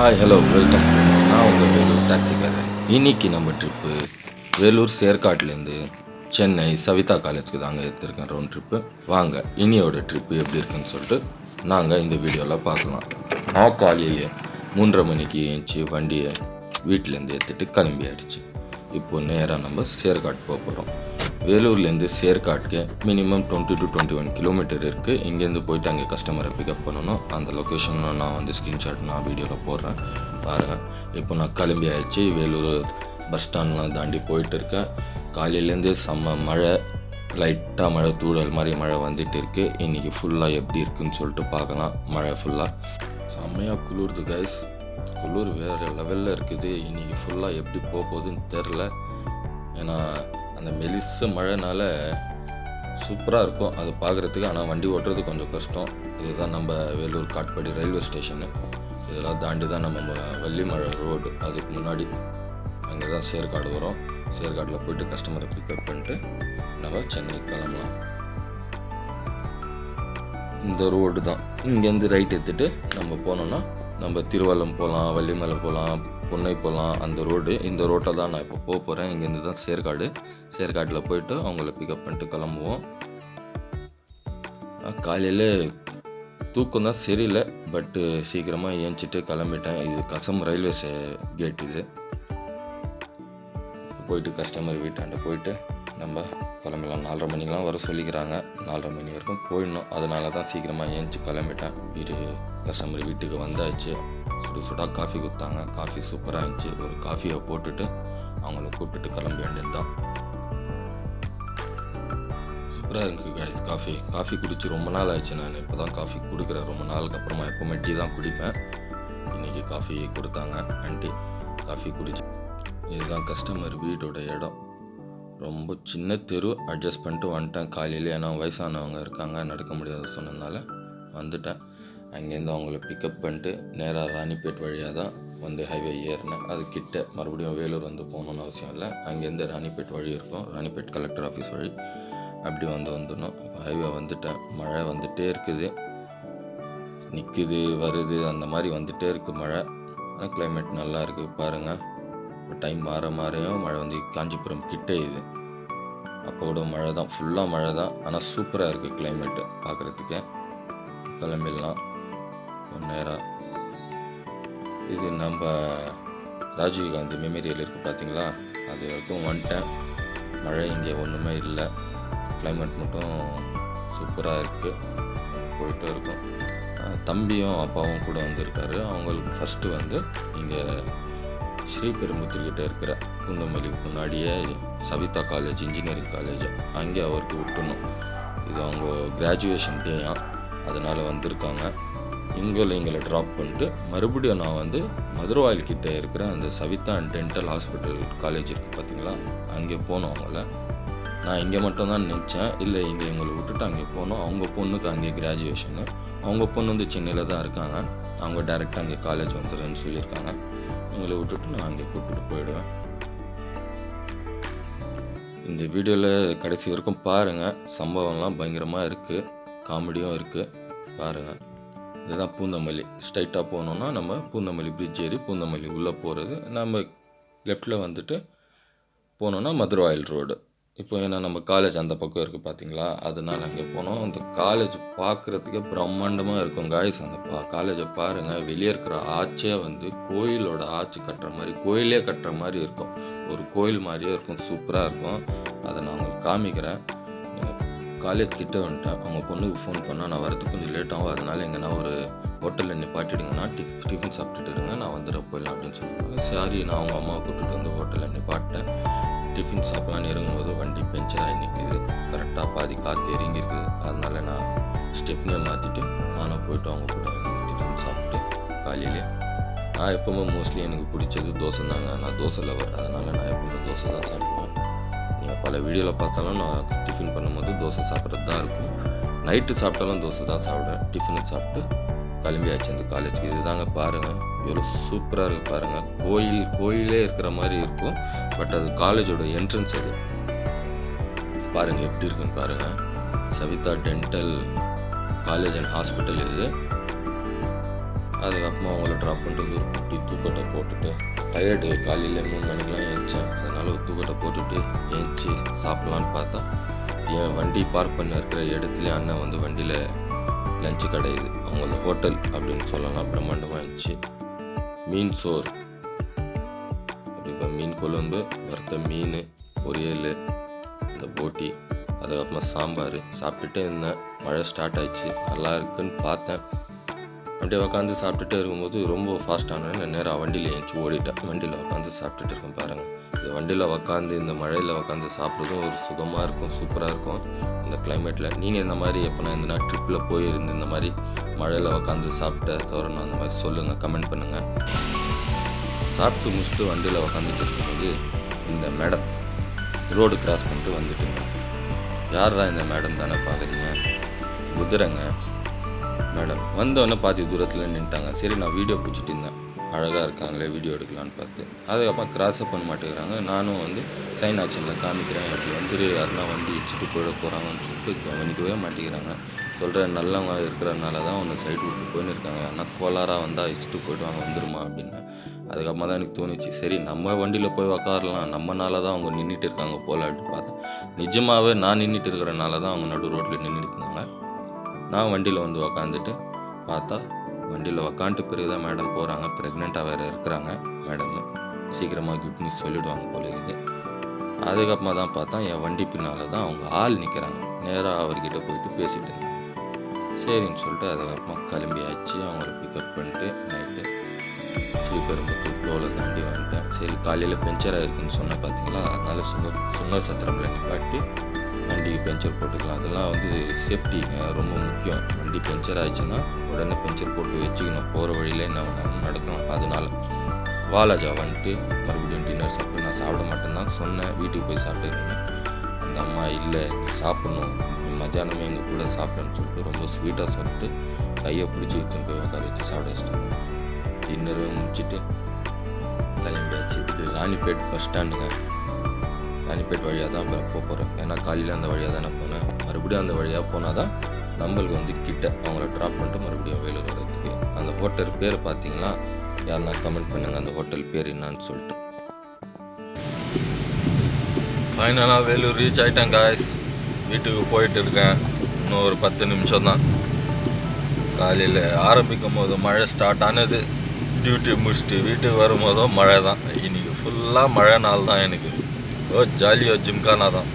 Hi hello welcome friends நான் உங்கள் வேலூர் டாக்ஸிக்காரன் இன்னைக்கு நம்ம ட்ரிப்பு வேலூர் சேர்க்காட்லேருந்து சென்னை சவிதா காலேஜ்க்கு தாங்க எடுத்திருக்கேன் ரவுண்ட் ட்ரிப்பு வாங்க இனியோட ட்ரிப்பு எப்படி இருக்குன்னு சொல்லிட்டு நாங்கள் இந்த வீடியோவில் பார்க்கலாம். நான் காலையிலே மூன்றரை மணிக்கு ஏஞ்சி வண்டியை வீட்டிலேருந்து எடுத்துகிட்டு கிளம்பி ஆயிடுச்சு இப்போ நேராக நம்ம சேர்காட் போக போகிறோம் வேலூர்லேருந்து சேர்க்காட்டுக்கு minimum twenty to twenty one kilometre இருக்குது இங்கேருந்து போயிட்டு அங்கே கஸ்டமரை பிக்கப் பண்ணணும். அந்த லொக்கேஷன் நான் வந்து ஸ்க்ரீன்ஷாட் நான் வீடியோவில் போடுறேன். பாருங்கள் இப்போ நான் கிளம்பி ஆயிடுச்சு. வேலூர் பஸ் ஸ்டாண்ட்லாம் தாண்டி போயிட்டு இருக்கேன். காலையிலேருந்து செம்ம மழை. லைட்டாக மழை தூழல் மாதிரி மழை வந்துட்டு இருக்குது இன்றைக்கி ஃபுல்லாக எப்படி இருக்குன்னு சொல்லிட்டு பார்க்கலாம். மழை ஃபுல்லாக செம்மையாக குளிர்து கைஸ் குளிர் வேறு லெவலில் இருக்குது. இன்றைக்கி ஃபுல்லாக எப்படி போக போகுதுன்னு தெரில ஏன்னா அந்த மெலிச மழைனால சூப்பராக இருக்கும். அது பார்க்குறதுக்கு ஆனால் வண்டி ஓட்டுறது கொஞ்சம் கஷ்டம். இதுதான் நம்ம வேலூர் காட்பாடி ரயில்வே ஸ்டேஷனு. இதெல்லாம் தாண்டி தான் நம்ம வள்ளிமலை ரோடு. அதுக்கு முன்னாடி அங்கே தான் சேர்க்காடு வரும். சேர்க்காட்டில் போயிட்டு கஸ்டமரை பிக்கப் பண்ணிட்டு நம்ம சென்னை கிளம்பலாம். இந்த ரோடு தான். இங்கேருந்து ரைட் எடுத்துகிட்டு நம்ம போனோம்னா நம்ம திருவள்ளம் போகலாம் வள்ளிமலை போகலாம் பொன்னை போகலாம் அந்த ரோடு. இந்த ரோட்டை தான் நான் இப்போ போக போகிறேன் இங்கேருந்து தான் சேர்க்காடு சேர்க்காட்டில் போயிட்டு அவங்கள பிக்கப் பண்ணிட்டு கிளம்புவோம். காலையில் தூக்கம் தான் சரியில்லை. பட்டு சீக்கிரமாக ஏஞ்சிட்டு கிளம்பிட்டேன். இது கசம் ரயில்வே கேட் இது. போயிட்டு கஸ்டமர் வீட்டாண்ட போயிட்டு நம்ம கிளம்பலாம். நாலரை மணிக்கெலாம் வர சொல்லிக்கிறாங்க. நாலரை மணி வரைக்கும் போயிடணும். அதனால தான் சீக்கிரமாக ஏஞ்சி கிளம்பிட்டேன். வீடு கஸ்டமர் வீட்டுக்கு வந்தாச்சு. சுடு சுடாக காஃபி கொடுத்தாங்க காஃபி சூப்பராக இருந்துச்சு. ஒரு காஃபியை போட்டுட்டு அவங்கள கூப்பிட்டுட்டு கிளம்ப வேண்டியது தான் சூப்பராக இருக்குது கைஸ் காஃபி. காஃபி குடிச்சு ரொம்ப நாள் ஆயிடுச்சு நான். இப்போ தான் காஃபி கொடுக்குறேன். ரொம்ப நாளுக்கு அப்புறமா எப்போவுமே டீ தான் குடிப்பேன். இன்றைக்கி காஃபி கொடுத்தாங்க ஆண்டி காஃபி குடிச்சு இதுதான் கஸ்டமர் வீடோட இடம். ரொம்ப சின்ன தெரு அட்ஜஸ்ட் பண்ணிட்டு வந்துட்டேன். காலையில் ஏன்னா வயசானவங்க இருக்காங்க நடக்க முடியாத சொன்னதுனால வந்துட்டேன். அங்கேருந்து அவங்கள பிக்கப் பண்ணிட்டு நேராக ராணிப்பேட் வழியாக தான் வந்து ஹைவே ஏறினேன். அது கிட்ட மறுபடியும் வேலூர் வந்து போகணுன்னு அவசியம் இல்லை. அங்கேருந்து ராணிப்பேட் வழி இருக்கும். ராணிப்பேட் கலெக்டர் ஆஃபீஸ் வழி. அப்படி வந்து வந்துடணும். ஹைவே வந்துட்டேன். மழை வந்துகிட்டே இருக்குது. நிற்குது வருது அந்த மாதிரி வந்துகிட்டே இருக்குது மழை. ஆனால் கிளைமேட் நல்லா இருக்குது பாருங்கள் இப்போ டைம் மாற மாறையும் மழை வந்து காஞ்சிபுரம் கிட்டே இது. அப்போ கூட மழை தான் ஃபுல்லாக மழை தான் ஆனால் சூப்பராக இருக்குது கிளைமேட்டு பார்க்குறதுக்கு. கிளம்பிடலாம். நேராக இது நம்ம ராஜீவ்காந்தி மெமோரியல் இருக்குது பார்த்தீங்களா அது வரைக்கும் வந்துட்டேன். மழை இங்கே ஒன்றுமே இல்லை. கிளைமேட் மட்டும் சூப்பராக இருக்குது போயிட்டு இருக்கும். தம்பியும் அப்பாவும் கூட வந்திருக்காரு. அவங்களுக்கு ஃபஸ்ட்டு வந்து இங்கே ஸ்ரீபெரும்புத்தூர்கிட்ட இருக்கிற குண்டமல்லிக்கு முன்னாடியே சவிதா காலேஜ் இன்ஜினியரிங் காலேஜ் அங்கே அவருக்கு விட்டணும். இது அவங்க கிராஜுவேஷன் டேயா அதனால் வந்திருக்காங்க. இங்கே எங்களை ட்ராப் பண்ணிட்டு மறுபடியும் நான் வந்து மதுரவாயில் கிட்டே இருக்கிற அந்த Savitha and dental hospital college இருக்குது பார்த்தீங்களா அங்கே போனோம் அவங்கள. நான் இங்கே மட்டும்தான் நினச்சேன் இல்லை இங்கே இவங்களை விட்டுட்டு அங்கே போனோம். அவங்க பொண்ணுக்கு அங்கே கிராஜுவேஷனு அவங்க பொண்ணு வந்து சென்னையில் தான் இருக்காங்க. அவங்க டேரெக்டாக அங்கே காலேஜ் வந்துடுறேன்னு சொல்லியிருக்காங்க. இவங்களை விட்டுட்டு நான் அங்கே கூப்பிட்டு போயிடுவேன். இந்த வீடியோவில் கடைசி வரைக்கும் பாருங்கள் சம்பவம்லாம் பயங்கரமாக இருக்குது காமெடியும் இருக்குது பாருங்கள் இதுதான் பூந்தமல்லி. ஸ்ட்ரைட்டாக போனோம்னா நம்ம பூந்தமல்லி பிரிட்ஜ் ஏறி பூந்தமல்லி உள்ளே போகிறது நம்ம லெஃப்டில் வந்துட்டு மதுரை மதுரவாயில் ரோடு இப்போ ஏன்னா நம்ம காலேஜ் அந்த பக்கம் இருக்குது பார்த்தீங்களா அதனால் அங்கே போனோம். அந்த காலேஜ் பார்க்குறதுக்கே பிரம்மாண்டமாக இருக்கும் காய்ஸ் அந்த பா காலேஜை பாருங்கள் வெளியே இருக்கிற ஆச்சே வந்து கோயிலோட ஆச்சு கட்டுற மாதிரி கோயிலே கட்டுற மாதிரி இருக்கும். ஒரு கோயில் மாதிரியே இருக்கும். சூப்பராக இருக்கும். அதை நான் உங்களுக்கு காமிக்கிறேன். காலேஜ் கிட்டே வந்துட்டேன். அவங்க பொண்ணுக்கு ஃபோன் பண்ணால் நான் வரதுக்கு கொஞ்சம் லேட் ஆகும். அதனால் எங்கன்னா ஒரு ஹோட்டலில் நிப்பாட்டிடுங்கன்னா டிஃப் டிஃபன் சாப்பிட்டுட்டு இருங்க நான் வந்துட போயிடலாம் அப்படின்னு சொல்லிட்டாங்க. சரி நான் அவங்க அம்மாவை கூப்பிட்டுட்டு வந்து ஹோட்டலில் நிப்பாட்டேன் டிஃபின் சாப்பிட்லான்னு இறங்கும்போது வண்டி பெஞ்சராகி நிற்குது கரெக்டாக பாதி காற்று இறங்கி அதனால் நான் ஸ்டெப்னே மாற்றிட்டு நானும் போய்ட்டு அவங்க கூட டிஃபன் சாப்பிட்டு காலையிலே நான் எப்போவுமே மோஸ்ட்லி எனக்கு பிடிச்சது தோசை தாங்க நான் தோசை லவர் அதனால் நான் எப்போவுமே தோசை தான் சாப்பிடுவேன். நீங்கள் பல வீடியோவில் பார்த்தாலும் நான் டிஃபின் பண்ணும்போது தோசை சாப்பிட்றது தான் இருக்கும். நைட்டு சாப்பிட்டாலும் தோசை தான் சாப்பிடுவேன். டிஃபனு சாப்பிட்டு கிளம்பியாச்சு அந்த காலேஜுக்கு இதுதாங்க பாருங்கள் எவ்வளோ சூப்பராக இருக்குது பாருங்கள் கோயில் கோயிலே இருக்கிற மாதிரி இருக்கும். பட் அது காலேஜோட என்ட்ரன்ஸ் அது. பாருங்கள் எப்படி இருக்குன்னு பாருங்கள் Savitha dental college and hospital இது. அதுக்கப்புறமா அவங்கள ட்ராப் பண்ணிட்டு ஒரு குட்டி தூக்கத்தை போட்டுட்டு டயர்டு காலையில் மூணு மணிக்கெலாம் ஏந்திச்சேன் அதனால் தூக்கத்தை போட்டுட்டு ஏஞ்சி சாப்பிட்லான்னு பார்த்தா என் வண்டி பார்க் பண்ண இருக்கிற இடத்துல அண்ணன் வந்து வண்டியில் லஞ்சு கிடையாது அவங்கள ஹோட்டல் அப்படின்னு சொல்லலாம். பிரம்மாண்டமாக இருந்துச்சு. மீன் சோறு. இப்போ மீன் குழம்பு வறுத்த மீன் பொரியல் இந்த போட்டி அதுக்கப்புறமா சாம்பார். சாப்பிட்டுட்டே இருந்தேன். மழை ஸ்டார்ட் ஆயிடுச்சு. நல்லா இருக்குன்னு பார்த்தேன். அப்படியே உட்காந்து சாப்பிட்டுட்டே இருக்கும்போது ரொம்ப ஃபாஸ்ட்டான நான் நேராக வண்டியில் ஏஞ்சி ஓடிட்டேன். வண்டியில் உட்காந்து சாப்பிட்டுட்டு இருக்கேன் பாருங்கள் இந்த வண்டியில் உட்காந்து இந்த மழையில் உட்காந்து சாப்பிட்றதும் ஒரு சுகமாக இருக்கும் சூப்பராக இருக்கும். இந்த கிளைமேட்டில் நீங்கள் இந்த மாதிரி எப்போனா இந்த ட்ரிப்பில் போயிருந்து இந்த மாதிரி மழையில் உட்காந்து சாப்பிட்ட தோறணும் அந்த மாதிரி சொல்லுங்கள் கமெண்ட் பண்ணுங்கள் சாப்பிட்டு முடிச்சுட்டு வண்டியில் உட்காந்துட்டு இருக்கும்போது இந்த மேடம் ரோடு கிராஸ் பண்ணிட்டு வந்துட்டுங்க. யாரா இந்த மேடம் தானே பார்க்குறீங்க குதிரைங்க. மேடம் வந்தோடனே பாதி தூரத்தில் நின்ட்டாங்க சரி நான் வீடியோ பிடிச்சிட்டு இருந்தேன். அழகாக இருக்காங்களே வீடியோ எடுக்கலான்னு பார்த்து. அதுக்கப்புறம் கிராஸை பண்ண மாட்டேங்கிறாங்க. நானும் வந்து சைன் ஆக்ஷனில் காமிக்கிறேன். அப்படி வந்து யாருன்னா வந்து இச்சுட்டு போயிட போகிறாங்கன்னு சொல்லிட்டு கவனிக்கவே மாட்டேங்கிறாங்க. சொல்கிறேன் நல்லவங்க இருக்கிறனால தான் ஒன்று சைடு விட்டு போயின்னு இருக்காங்க. ஆனால் கோளாராக வந்தால் இச்சுட்டு போயிடுவாங்க வந்துருமா அப்படின்னு. அதுக்கப்புறமா தான் எனக்கு தோணுச்சு. சரி நம்ம வண்டியில் போய் உக்காரலாம். நம்மனால தான் அவங்க நின்றுட்டு இருக்காங்க போல அப்படின்னு பார்த்தேன். நிஜமாகவே நான் நின்றுட்டு இருக்கிறனால தான் அவங்க நடு ரோட்டில் நின்றுட்டு இருந்தாங்க. நான் வண்டியில் வந்து உக்காந்துட்டு பார்த்தா வண்டியில் உக்காந்துட்டு பிறகு தான் மேடம் போகிறாங்க ப்ரெக்னெண்ட்டாக வேறு இருக்கிறாங்க மேடம் சீக்கிரமாக குட் நியூஸ் சொல்லிடுவாங்க போல இது அதுக்கப்புறமா தான் பார்த்தா என் வண்டி பின்னால் தான் அவங்க ஆள் நிற்கிறாங்க நேராக அவர்கிட்ட போயிட்டு பேசிட்டு இருந்தேன் சரின்னு சொல்லிட்டு அதுக்கப்புறமா கிளம்பி ஆச்சு அவங்கள பிக்கப் பண்ணிட்டு நைட்டு ஸ்ரீபெரும்புத்தூர் ஃப்ளோவில் தாண்டி வந்துட்டேன். சரி காலையில் பெஞ்சர் ஆயிருக்குன்னு சொன்னேன் பார்த்தீங்களா அதனால் சுங்க சுங்க சத்திரமில் நிப்பாட்டி வண்டிக்கு பெஞ்சர் போட்டுக்கலாம். அதெல்லாம் வந்து சேஃப்டிங்க ரொம்ப முக்கியம். வண்டி பெஞ்சர் ஆயிடுச்சுன்னா உடனே பெஞ்சர் போட்டு வச்சுக்கணும். போகிற வழியில் என்ன வேணாலும் நடக்கலாம். அதனால வாலாஜா வந்துட்டு மறுபடியும் டின்னர் சாப்பிட்டு நான் சாப்பிட மாட்டேன்னு தான் சொன்னேன். வீட்டுக்கு போய் சாப்பிட்டுருந்தேன் அந்த அம்மா இல்லை நீ சாப்பிடணும். மத்தியானமே எங்கள் கூட சாப்பிடணும்னு சொல்லிட்டு ரொம்ப ஸ்வீட்டாக சொல்லிட்டு கையை பிடிச்சி எடுத்துன்னு போய் உட்கார வச்சு சாப்பிட வச்சிட்டாங்க. டின்னரும் முடிச்சுட்டு கிளம்பியாச்சு. இது ராணிப்பேட் பஸ் ஸ்டாண்டுங்க ராணிப்பேட் வழியாக தான் போக போகிறேன் ஏன்னா காலையில் அந்த வழியாக தான் நான் போனேன். மறுபடியும் அந்த வழியாக போனால் தான் நம்மளுக்கு வந்து கிட்ட அவங்கள ட்ராப் பண்ணிட்டு மறுபடியும் வேலூர் வரதுக்கு அந்த ஹோட்டல் பேர் பார்த்தீங்கன்னா யாருன்னா கமெண்ட் பண்ணுங்கள் அந்த ஹோட்டல் பேர் என்னன்னு சொல்லிட்டு. ஃபைனலாக வேலூர் ரீச் ஆகிட்டேன் காய்ஸ் வீட்டுக்கு போயிட்டு இருக்கேன். இன்னும் ஒரு பத்து நிமிஷம் தான். காலையில் ஆரம்பிக்கும் போது மழை ஸ்டார்ட் ஆனது. டியூட்டி முடிச்சுட்டு வீட்டுக்கு வரும்போதும் மழை தான் இன்றைக்கி ஃபுல்லாக மழை நாள் தான் எனக்கு. ஓ ஜாலியோ ஜிம்கானா தான்